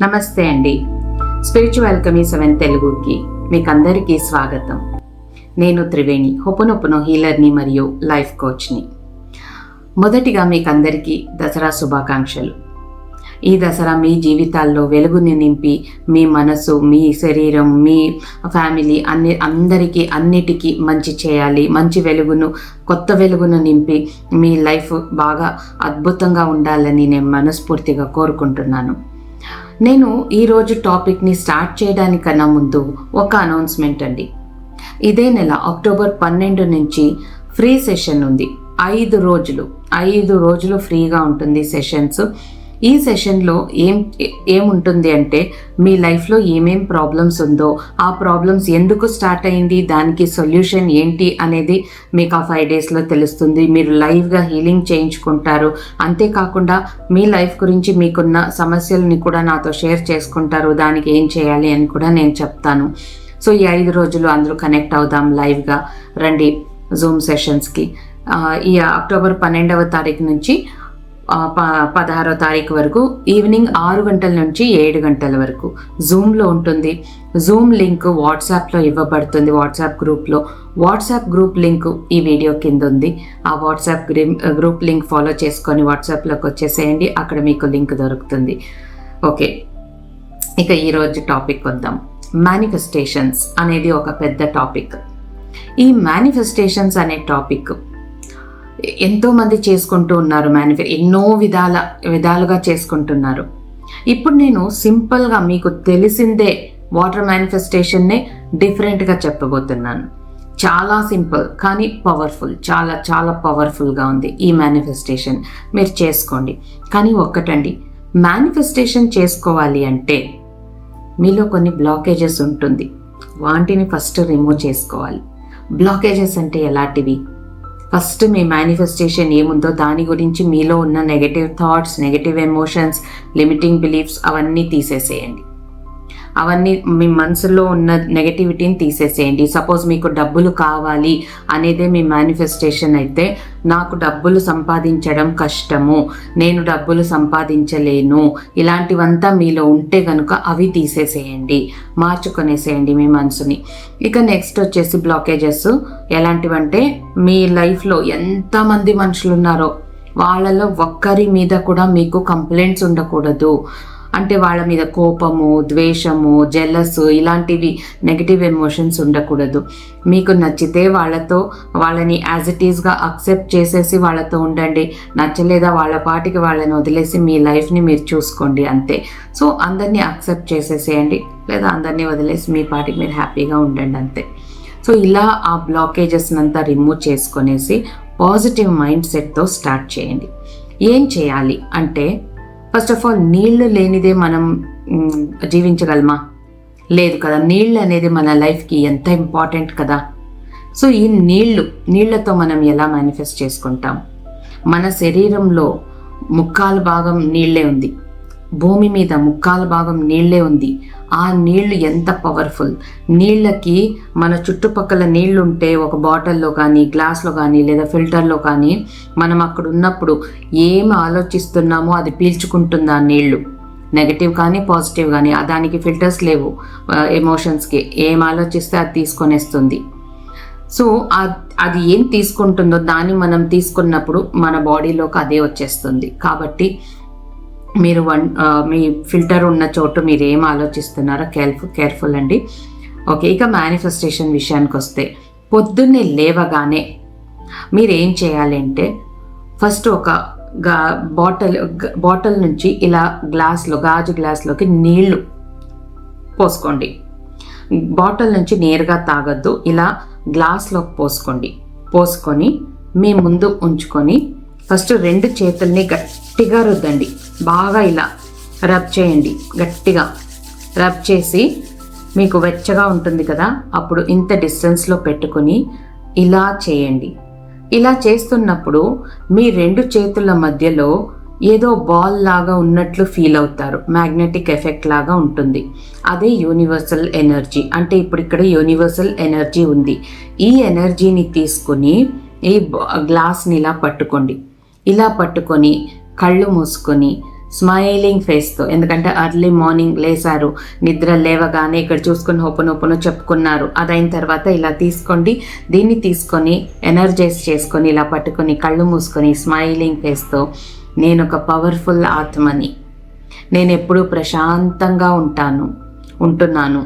నమస్తే అండి. స్పిరిచువల్ కమీ సెవెన్ తెలుగుకి మీకు అందరికీ స్వాగతం. నేను త్రివేణి హొపనొపనో హీలర్ని మరియు లైఫ్ కోచ్ని. మొదటిగా మీకు అందరికీ దసరా శుభాకాంక్షలు. ఈ దసరా మీ జీవితాల్లో వెలుగుని నింపి మీ మనసు మీ శరీరం మీ ఫ్యామిలీ అన్ని అందరికీ అన్నిటికీ మంచి చేయాలి మంచి వెలుగును కొత్త వెలుగును నింపి మీ లైఫ్ బాగా అద్భుతంగా ఉండాలని నేను మనస్ఫూర్తిగా కోరుకుంటున్నాను. నేను ఈరోజు టాపిక్ని స్టార్ట్ చేయడానికన్నా ముందు ఒక అనౌన్స్మెంట్ అండి. ఇదే నెల అక్టోబర్ పన్నెండు నుంచి ఫ్రీ సెషన్ ఉంది. ఐదు రోజులు ఐదు రోజులు ఫ్రీగా ఉంటుంది సెషన్స్ ఈ సెషన్లో ఏం ఏముంటుంది అంటే మీ లైఫ్లో ఏమేం ప్రాబ్లమ్స్ ఉందో ఆ ప్రాబ్లమ్స్ ఎందుకు స్టార్ట్ అయింది దానికి సొల్యూషన్ ఏంటి అనేది మీకు ఆ ఫైవ్ డేస్లో తెలుస్తుంది. మీరు లైవ్గా హీలింగ్ చేయించుకుంటారు. అంతేకాకుండా మీ లైఫ్ గురించి మీకున్న సమస్యలని కూడా నాతో షేర్ చేసుకుంటారు. దానికి ఏం చేయాలి అని కూడా నేను చెప్తాను. సో ఈ ఐదు రోజులు అందరూ కనెక్ట్ అవుదాం లైవ్గా. రండి జూమ్ సెషన్స్కి ఈ అక్టోబర్ పన్నెండవ తారీఖు నుంచి పదహారో తారీఖు వరకు ఈవినింగ్ ఆరు గంటల నుంచి ఏడు గంటల వరకు. జూమ్లో ఉంటుంది. జూమ్ లింక్ వాట్సాప్లో ఇవ్వబడుతుంది వాట్సాప్ గ్రూప్లో వాట్సాప్ గ్రూప్ లింక్ ఈ వీడియో కింద ఉంది. ఆ వాట్సాప్ గ్రూప్ లింక్ ఫాలో చేసుకొని వాట్సాప్లోకి వచ్చేసేయండి. అక్కడ మీకు లింక్ దొరుకుతుంది. ఓకే. ఇక ఈరోజు టాపిక్ వద్దాం. మేనిఫెస్టేషన్స్ అనేది ఒక పెద్ద టాపిక్. ఈ మేనిఫెస్టేషన్స్ అనే టాపిక్ ఎంతోమంది చేసుకుంటూ ఉన్నారు మేనిఫె ఎన్నో విధాల విధాలుగా చేసుకుంటున్నారు. ఇప్పుడు నేను సింపుల్గా మీకు తెలిసిందే వాటర్ మేనిఫెస్టేషన్నే డిఫరెంట్గా చెప్పబోతున్నాను. చాలా సింపుల్ కానీ పవర్ఫుల్ చాలా చాలా పవర్ఫుల్గా ఉంది ఈ మేనిఫెస్టేషన్ మీరు చేసుకోండి. కానీ ఒక్కటండి మేనిఫెస్టేషన్ చేసుకోవాలి అంటే మీలో కొన్ని బ్లాకేజెస్ ఉంటుంది. వాటిని ఫస్ట్ రిమూవ్ చేసుకోవాలి. బ్లాకేజెస్ అంటే ఎలాంటివి? ఫస్ట్ మీ మేనిఫెస్టేషన్ ఏముందో దాని గురించి మీలో ఉన్న negative thoughts negative emotions limiting beliefs అవన్నీ తీసేసేయండి. అవన్నీ మీ మనసులో ఉన్న నెగటివిటీని తీసేసేయండి. సపోజ్ మీకు డబ్బులు కావాలి అనేదే మీ మేనిఫెస్టేషన్ అయితే నాకు డబ్బులు సంపాదించడం కష్టము నేను డబ్బులు సంపాదించలేను ఇలాంటివంతా మీలో ఉంటే కనుక అవి తీసేసేయండి. మార్చుకొనేసేయండి మీ మనసుని. ఇక నెక్స్ట్ వచ్చేసి బ్లాకేజెస్ ఎలాంటివంటే మీ లైఫ్లో ఎంతమంది మనుషులు ఉన్నారో వాళ్ళలో ఒక్కరి మీద కూడా మీకు కంప్లైంట్స్ ఉండకూడదు. అంటే వాళ్ళ మీద కోపము ద్వేషము జెలస్ ఇలాంటివి నెగిటివ్ ఎమోషన్స్ ఉండకూడదు. మీకు నచ్చితే వాళ్ళతో వాళ్ళని యాజ్ ఇట్ ఈస్గా అక్సెప్ట్ చేసేసి వాళ్ళతో ఉండండి. నచ్చలేదా వాళ్ళ పాటికి వాళ్ళని వదిలేసి మీ లైఫ్ని మీరు చూసుకోండి అంతే. సో అందరినీ అక్సెప్ట్ చేసేసేయండి. లేదా అందరినీ వదిలేసి మీ పాటికి మీరు హ్యాపీగా ఉండండి అంతే. సో ఇలా ఆ బ్లాకేజెస్ని అంతా రిమూవ్ చేసుకొనేసి పాజిటివ్ మైండ్ సెట్తో స్టార్ట్ చేయండి. ఏం చేయాలి అంటే ఫస్ట్ ఆఫ్ ఆల్ నీళ్ళు లేనిదే మనం జీవించగలమా? లేదు కదా. నీళ్ళు అనేది మన లైఫ్కి ఎంత ఇంపార్టెంట్ కదా. సో ఈ నీళ్ళు నీళ్ళతో మనం ఎలా మేనిఫెస్ట్ చేసుకుంటాం? మన శరీరంలో ముక్కాలు భాగం నీళ్ళే ఉంది. భూమి మీద ముక్కాల భాగం నీళ్ళే ఉంది. ఆ నీళ్ళు ఎంత పవర్ఫుల్ నీళ్ళకి మన చుట్టుపక్కల నీళ్ళు ఉంటే ఒక బాటిల్లో కానీ గ్లాస్లో కానీ లేదా ఫిల్టర్లో కానీ మనం అక్కడ ఉన్నప్పుడు ఏం ఆలోచిస్తున్నామో అది పీల్చుకుంటుంది ఆ నీళ్ళు. నెగటివ్ కానీ పాజిటివ్ కానీ దానికి ఫిల్టర్స్ లేవు. ఎమోషన్స్కి ఏం ఆలోచిస్తే అది తీసుకొనేస్తుంది. సో అది ఏం తీసుకుంటుందో దాన్ని మనం తీసుకున్నప్పుడు మన బాడీలోకి అదే వచ్చేస్తుంది. కాబట్టి మీరు వన్ మీ ఫిల్టర్ ఉన్న చోటు మీరు ఏం ఆలోచిస్తున్నారో కేర్ఫుల్ కేర్ఫుల్ అండి. ఓకే ఇక మేనిఫెస్టేషన్ విషయానికి వస్తే పొద్దున్నే లేవగానే మీరు ఏం చేయాలి అంటే ఫస్ట్ ఒక గా బాటిల్ బాటిల్ నుంచి ఇలా గ్లాస్లో గాజు గ్లాస్లోకి నీళ్ళు పోసుకోండి. బాటిల్ నుంచి నేరుగా తాగొద్దు ఇలా గ్లాస్లోకి పోసుకోండి. పోసుకొని మీ ముందు ఉంచుకొని ఫస్ట్ రెండు చేతుల్ని గట్టిగా రుద్దండి. బాగా ఇలా రబ్ చేయండి గట్టిగా. రబ్ చేసి మీకు వెచ్చగా ఉంటుంది కదా అప్పుడు ఇంత డిస్టెన్స్లో పెట్టుకొని ఇలా చేయండి. ఇలా చేస్తున్నప్పుడు మీ రెండు చేతుల మధ్యలో ఏదో బాల్ లాగా ఉన్నట్లు ఫీల్ అవుతారు మ్యాగ్నెటిక్ ఎఫెక్ట్ లాగా ఉంటుంది. అదే యూనివర్సల్ ఎనర్జీ అంటే ఇప్పుడు ఇక్కడ యూనివర్సల్ ఎనర్జీ ఉంది. ఈ ఎనర్జీని తీసుకుని ఈ గ్లాస్ని ఇలా పట్టుకోండి. ఇలా పట్టుకొని కళ్ళు మూసుకొని స్మైలింగ్ ఫేస్తో ఎందుకంటే అర్లీ మార్నింగ్ లేసారు నిద్ర లేవగానే ఇక్కడ చూసుకుని హోపనోపను చెప్పుకున్నారు. అదైన తర్వాత ఇలా తీసుకోండి దీన్ని తీసుకొని ఎనర్జైజ్ చేసుకొని ఇలా పట్టుకొని కళ్ళు మూసుకొని స్మైలింగ్ ఫేస్తో నేను ఒక పవర్ఫుల్ ఆత్మని. నేను ఎప్పుడూ ప్రశాంతంగా ఉంటాను ఉంటున్నాను.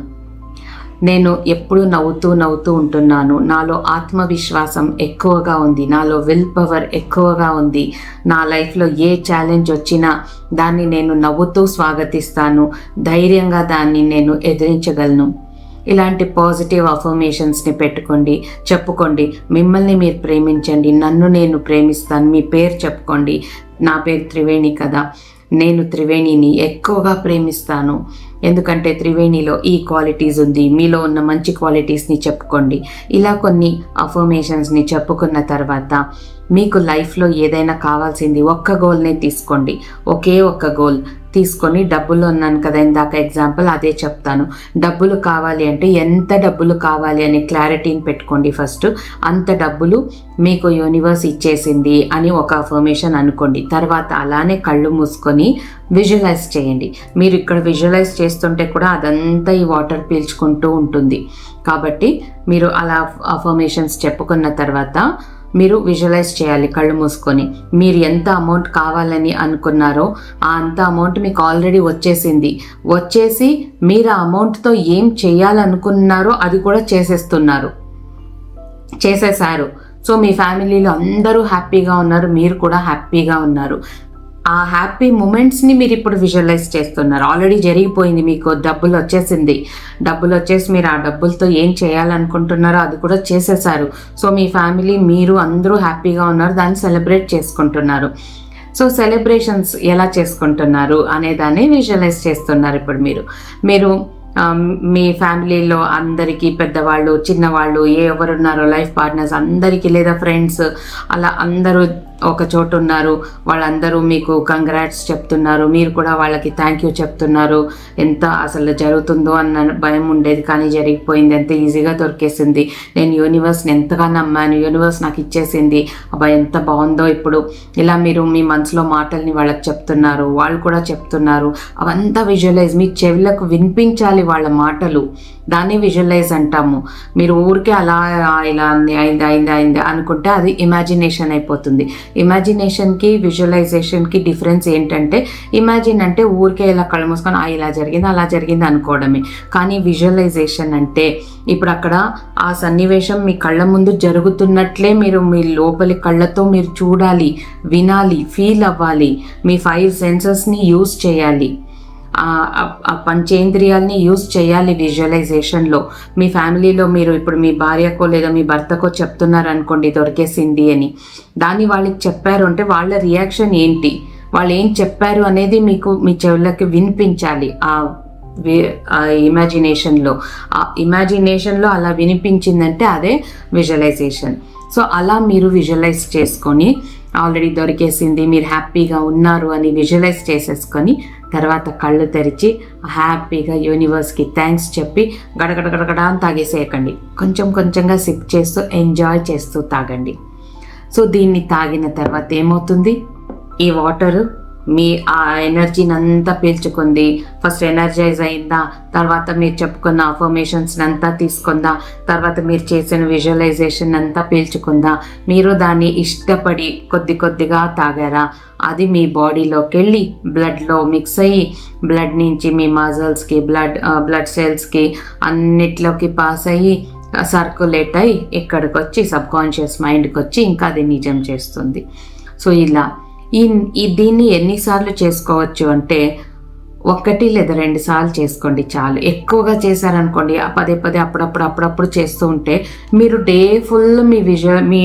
నేను ఎప్పుడు నవ్వుతూ నవ్వుతూ ఉంటున్నాను. నాలో ఆత్మవిశ్వాసం ఎక్కువగా ఉంది. నాలో విల్ పవర్ ఎక్కువగా ఉంది. నా లైఫ్లో ఏ ఛాలెంజ్ వచ్చినా దాన్ని నేను నవ్వుతూ స్వాగతిస్తాను. ధైర్యంగా దాన్ని నేను ఎదిరించగలను. ఇలాంటి పాజిటివ్ అఫర్మేషన్స్ని పెట్టుకోండి. చెప్పుకోండి. మిమ్మల్ని మీరు ప్రేమించండి. నన్ను నేను ప్రేమిస్తాను. మీ పేరు చెప్పుకోండి. నా పేరు త్రివేణి కదా. నేను త్రివేణిని ఎక్కువగా ప్రేమిస్తాను. ఎందుకంటే త్రివేణిలో ఈ క్వాలిటీస్ ఉంది. మీలో ఉన్న మంచి క్వాలిటీస్ని చెప్పుకోండి. ఇలా కొన్ని అఫర్మేషన్స్ని చెప్పుకున్న తర్వాత మీకు లైఫ్లో ఏదైనా కావాల్సింది ఒక్క గోల్నే తీసుకోండి. ఒకే ఒక్క గోల్ తీసుకొని డబ్బులు ఉన్నాను కదా ఇందాక ఎగ్జాంపుల్ అదే చెప్తాను. డబ్బులు కావాలి అంటే ఎంత డబ్బులు కావాలి అనే క్లారిటీని పెట్టుకోండి ఫస్ట్ అంత డబ్బులు మీకు యూనివర్స్ ఇచ్చేసింది అని ఒక అఫర్మేషన్ అనుకోండి. తర్వాత అలానే కళ్ళు మూసుకొని విజువలైజ్ చేయండి. మీరు ఇక్కడ విజువలైజ్ చేస్తుంటే కూడా అదంతా ఈ వాటర్ పీల్చుకుంటూ ఉంటుంది. కాబట్టి మీరు అలా అఫర్మేషన్స్ చెప్పుకున్న తర్వాత మీరు విజువలైజ్ చేయాలి కళ్ళు మూసుకొని. మీరు ఎంత అమౌంట్ కావాలని అనుకున్నారో ఆ అంత అమౌంట్ మీకు ఆల్రెడీ వచ్చేసింది. వచ్చేసి మీరు ఆ అమౌంట్తో ఏం చేయాలనుకున్నారో అది కూడా చేసేస్తున్నారు. చేసేసారు సో మీ ఫ్యామిలీలో అందరూ హ్యాపీగా ఉన్నారు. మీరు కూడా హ్యాపీగా ఉన్నారు. ఆ హ్యాపీ మూమెంట్స్ని మీరు ఇప్పుడు విజువలైజ్ చేస్తున్నారు. ఆల్రెడీ జరిగిపోయింది మీకు డబ్బులు వచ్చేసింది. డబ్బులు వచ్చేసి మీరు ఆ డబ్బులతో ఏం చేయాలనుకుంటున్నారో అది కూడా చేసేసారు. సో మీ ఫ్యామిలీ మీరు అందరూ హ్యాపీగా ఉన్నారు దాన్ని సెలబ్రేట్ చేసుకుంటున్నారు. సో సెలబ్రేషన్స్ ఎలా చేసుకుంటున్నారు అనేదాన్ని విజువలైజ్ చేస్తున్నారు ఇప్పుడు మీరు. మీరు మీ ఫ్యామిలీలో అందరికీ పెద్దవాళ్ళు చిన్నవాళ్ళు ఏ ఎవరున్నారో లైఫ్ పార్ట్నర్స్ అందరికీ లేదా ఫ్రెండ్స్ అలా అందరూ ఒక చోటు ఉన్నారు. వాళ్ళందరూ మీకు కంగ్రాట్స్ చెప్తున్నారు. మీరు కూడా వాళ్ళకి థ్యాంక్ యూ చెప్తున్నారు. ఎంత అసలు జరుగుతుందో అన్న భయం ఉండేది కానీ జరిగిపోయింది. ఎంత ఈజీగా దొరికేసింది. నేను యూనివర్స్ని ఎంతగా నమ్మాను? యూనివర్స్ నాకు ఇచ్చేసింది. అబ్బా ఎంత బాగుందో ఇప్పుడు. ఇలా మీరు మీ మనసులో మాటల్ని వాళ్ళకి చెప్తున్నారు. వాళ్ళు కూడా చెప్తున్నారు. అవంతా విజువలైజ్ మీ చెవులకు వినిపించాలి వాళ్ళ మాటలు. దాన్ని విజువలైజ్ అంటాము. మీరు ఊరికే అలా ఇలా అయింది అయింది అయింది అయింది అనుకుంటే అది ఇమాజినేషన్ అయిపోతుంది. ఇమాజినేషన్కి విజువలైజేషన్కి డిఫరెన్స్ ఏంటంటే ఇమాజిన్ అంటే ఊరికే ఇలా కళ్ళు మూసుకొని ఆ ఇలా జరిగింది అలా జరిగింది అనుకోవడమే. కానీ విజువలైజేషన్ అంటే ఇప్పుడు అక్కడ ఆ సన్నివేశం మీ కళ్ళ ముందు జరుగుతున్నట్లే మీరు మీ లోపలి కళ్ళతో మీరు చూడాలి వినాలి ఫీల్ అవ్వాలి. మీ ఫైవ్ సెన్సెస్ని యూస్ చేయాలి. ఆ పంచేంద్రియాల్ని యూస్ చేయాలి విజువలైజేషన్లో. మీ ఫ్యామిలీలో మీరు ఇప్పుడు మీ భార్యకో లేదా మీ భర్తకో చెప్తున్నారు అనుకోండి దొరికేసింది అని. దాన్ని వాళ్ళకి చెప్పారు అంటే వాళ్ళ రియాక్షన్ ఏంటి? వాళ్ళు ఏం చెప్పారు అనేది మీకు మీ చెవులకి వినిపించాలి ఆ ఇమాజినేషన్లో. ఆ ఇమాజినేషన్లో అలా వినిపించిందంటే అదే విజువలైజేషన్. సో అలా మీరు విజువలైజ్ చేసుకొని ఆల్రెడీ దొరికేసింది మీరు హ్యాపీగా ఉన్నారు అని విజువలైజ్ చేసేసుకొని తర్వాత కళ్ళు తెరిచి హ్యాపీగా యూనివర్స్కి థ్యాంక్స్ చెప్పి గడగడ గడగడ అని తాగేసేయకండి. కొంచెం కొంచెంగా సిప్ చేస్తూ ఎంజాయ్ చేస్తూ తాగండి. సో దీన్ని తాగిన తర్వాత ఏమవుతుంది? ఈ వాటరు మీ ఆ ఎనర్జీని అంతా పీల్చుకుంది. ఫస్ట్ ఎనర్జైజ్ అయిందా? తర్వాత మీరు చెప్పుకున్న అఫర్మేషన్స్ అంతా తీసుకుందా? తర్వాత మీరు చేసిన విజువలైజేషన్ అంతా పీల్చుకుందా? మీరు దాన్ని ఇష్టపడి కొద్ది కొద్దిగా తాగారా? అది మీ బాడీలోకి వెళ్ళి బ్లడ్లో మిక్స్ అయ్యి బ్లడ్ నుంచి మీ మజల్స్కి బ్లడ్ బ్లడ్ సెల్స్కి అన్నిట్లోకి పాస్ అయ్యి సర్కులేట్ అయ్యి ఇక్కడికి వచ్చి సబ్కాన్షియస్ మైండ్కి వచ్చి ఇంకా అది నిజం చేస్తుంది. సో ఇలా ఈ దీన్ని ఎన్నిసార్లు చేసుకోవచ్చు అంటే ఒకటి లేదా రెండు సార్లు చేసుకోండి చాలు. ఎక్కువగా చేశారనుకోండి పదే పదే అప్పుడప్పుడు అప్పుడప్పుడు చేస్తూ ఉంటే మీరు డే ఫుల్ మీ విజయ మీ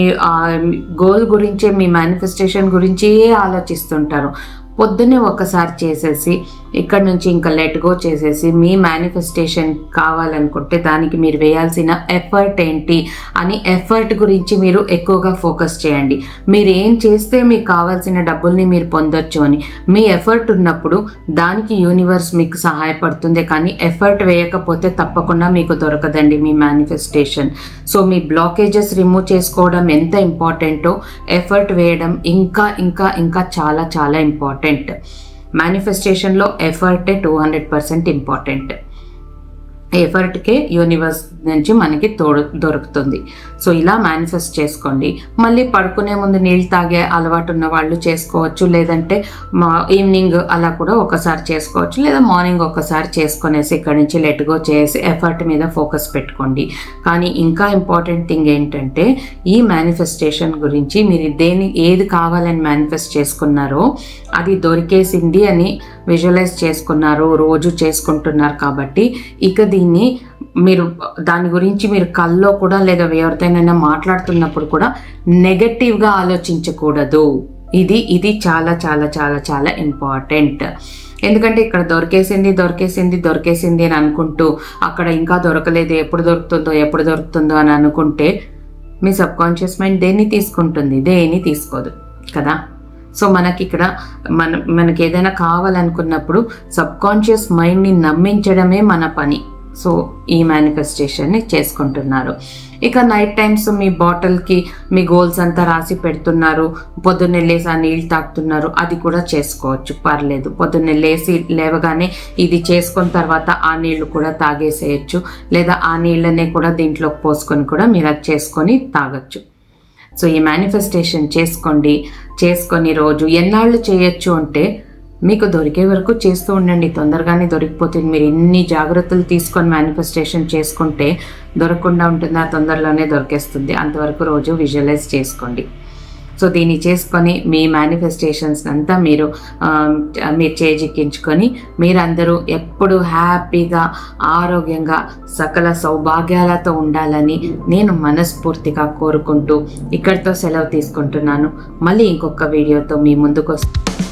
గోల్ గురించే మీ మేనిఫెస్టేషన్ గురించే ఆలోచిస్తుంటారు. పొద్దున్నే ఒకసారి చేసేసి ఇక్కడ నుంచి ఇంకా లెట్ గో చేసేసి మీ మేనిఫెస్టేషన్ కావాలనుకుంటే దానికి మీరు వేయాల్సిన ఎఫర్ట్ ఏంటి అని ఎఫర్ట్ గురించి మీరు ఎక్కువగా ఫోకస్ చేయండి. మీరు ఏం చేస్తే మీకు కావాల్సిన డబ్బుల్ని మీరు పొందొచ్చు అని. మీ ఎఫర్ట్ ఉన్నప్పుడు దానికి యూనివర్స్ మీకు సహాయపడుతుంది కానీ ఎఫర్ట్ వేయకపోతే తప్పకుండా మీకు దొరకదండి మీ మేనిఫెస్టేషన్ సో మీ బ్లాకేజెస్ రిమూవ్ చేసుకోవడం ఎంత ఇంపార్టెంటో ఎఫర్ట్ వేయడం ఇంకా ఇంకా ఇంకా చాలా చాలా ఇంపార్టెంట్ మేనిఫెస్టేషన్లో ఎఫర్టే టూ హండ్రెడ్ పర్సెంట్ ఇంపార్టెంట్ ఎఫర్ట్కే యూనివర్స్ నుంచి మనకి తోడు దొరుకుతుంది. సో ఇలా మేనిఫెస్ట్ చేసుకోండి. మళ్ళీ పడుకునే ముందు నీళ్ళు తాగే అలవాటు ఉన్న వాళ్ళు చేసుకోవచ్చు. లేదంటే మా ఈవినింగ్ అలా కూడా ఒకసారి చేసుకోవచ్చు. లేదా మార్నింగ్ ఒకసారి చేసుకునేసి ఇక్కడి నుంచి లెట్గో చేసి ఎఫర్ట్ మీద ఫోకస్ పెట్టుకోండి. కానీ ఇంకా ఇంపార్టెంట్ థింగ్ ఏంటంటే ఈ మేనిఫెస్టేషన్ గురించి మీరు దేని ఏది కావాలని మేనిఫెస్ట్ చేసుకున్నారో అది దొరికేసింది అని విజువలైజ్ చేసుకున్నారు రోజు చేసుకుంటున్నారు కాబట్టి ఇక దీన్ని మీరు దాని గురించి మీరు కల్లో కూడా లేదా ఎవరితోనైనా మాట్లాడుతున్నప్పుడు కూడా నెగటివ్గా ఆలోచించకూడదు. ఇది ఇది చాలా చాలా చాలా చాలా ఇంపార్టెంట్ ఎందుకంటే ఇక్కడ దొరికేసింది దొరికేసింది దొరికేసింది అని అనుకుంటూ అక్కడ ఇంకా దొరకలేదు ఎప్పుడు దొరుకుతుందో ఎప్పుడు దొరుకుతుందో అని అనుకుంటే మీ సబ్ కాన్షియస్ మైండ్ దేన్ని తీసుకుంటుంది? దేని తీసుకోదు. కదా? సో మనకి ఇక్కడ మన మనకి ఏదైనా కావాలనుకున్నప్పుడు సబ్ కాన్షియస్ మైండ్ని నమ్మించడమే మన పని. సో ఈ మేనిఫెస్టేషన్ని చేసుకుంటున్నారు. ఇక నైట్ టైమ్స్ మీ బాటిల్కి మీ గోల్స్ అంతా రాసి పెడుతున్నారు. పొద్దున్నే లేసి ఆ నీళ్ళు తాగుతున్నారు. అది కూడా చేసుకోవచ్చు. పర్లేదు. పొద్దున్నే లేసి లేవగానే ఇది చేసుకున్న తర్వాత ఆ నీళ్ళు కూడా తాగేసేయచ్చు. లేదా ఆ నీళ్ళనే కూడా దీంట్లోకి పోసుకొని కూడా మీరు అది చేసుకొని తాగొచ్చు. సో ఈ మేనిఫెస్టేషన్ చేసుకోండి. చేసుకొని రోజు ఎన్నాళ్ళు చేయొచ్చు అంటే మీకు దొరికే వరకు చేస్తూ ఉండండి. తొందరగానే దొరికిపోతుంది. మీరు ఎన్ని జాగ్రత్తలు తీసుకొని మేనిఫెస్టేషన్ చేసుకుంటే దొరకకుండా ఉంటుంది. ఆ తొందరలోనే దొరికేస్తుంది. అంతవరకు రోజు విజువలైజ్ చేసుకోండి. సో దీన్ని చేసుకొని మీ మేనిఫెస్టేషన్స్ అంతా మీరు మీరు చేజిక్కించుకొని మీరందరూ ఎప్పుడు హ్యాపీగా ఆరోగ్యంగా సకల సౌభాగ్యాలతో ఉండాలని నేను మనస్ఫూర్తిగా కోరుకుంటూ ఇక్కడితో సెలవు తీసుకుంటున్నాను. మళ్ళీ ఇంకొక వీడియోతో మీ ముందుకు వస్తాను